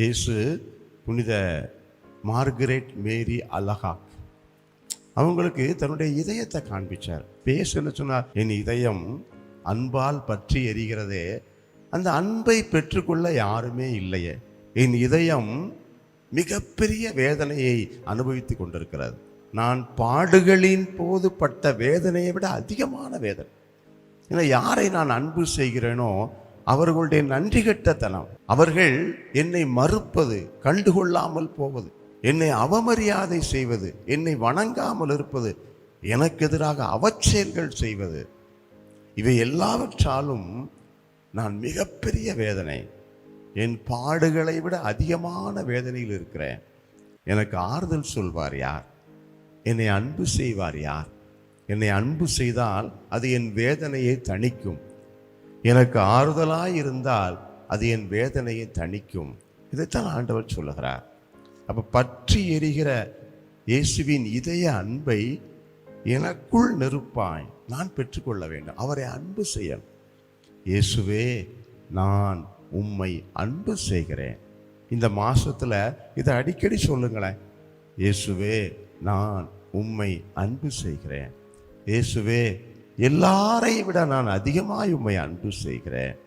இயேசு புனித மார்கரெட் மேரி அலஹா அவங்களுக்கு தன்னுடைய இதயத்தை காண்பிச்சார். பேசுன்னு சொன்னார்? என் இதயம் அன்பால் பற்றி எரிகிறதே அந்த அன்பை பெற்றுக்கொள்ள யாருமே இல்லையே. என் இதயம் மிகப்பெரிய வேதனையை அனுபவித்து கொண்டிருக்கிறது. நான் பாடுகளின் போது பட்ட வேதனையை விட அதிகமான வேதனை. இல்லை யாரை நான் அன்பு செய்கிறேனோ அவர்களுடைய நன்றி கெட்டத்தனம் அவர்கள் என்னை மறுப்பது கண்டுகொள்ளாமல் போவது என்னை அவமரியாதை செய்வது என்னை வணங்காமல் இருப்பது எனக்கு எதிராக அவச்செயல்கள் செய்வது இவை எல்லாவற்றாலும் நான் மிகப்பெரிய வேதனை. என் பாடுகளை விட அதிகமான வேதனையில் இருக்கிறேன். எனக்கு ஆறுதல் சொல்வார் யார்? என்னை அன்பு செய்வார் யார்? என்னை அன்பு செய்தால் அது என் வேதனையை தணிக்கும். எனக்கு ஆறுதலாக இருந்தால் அது என் வேதனையை தணிக்கும். இதைத்தான் ஆண்டவர் சொல்லுகிறார். அப்போ பற்றி எரிகிற இயேசுவின் இதய அன்பை எனக்குள் நெருப்பாய். நான் பெற்றுக்கொள்ள வேண்டும். அவரை அன்பு செய்ய இயேசுவே நான் உம்மை அன்பு செய்கிறேன். இந்த மாதத்தில் இதை அடிக்கடி சொல்லுங்களேன். இயேசுவே நான் உம்மை அன்பு செய்கிறேன். இயேசுவே எல்லாரையும் விட நான் அதிகமாய் உம்மை அன்பு செய்கிறேன்.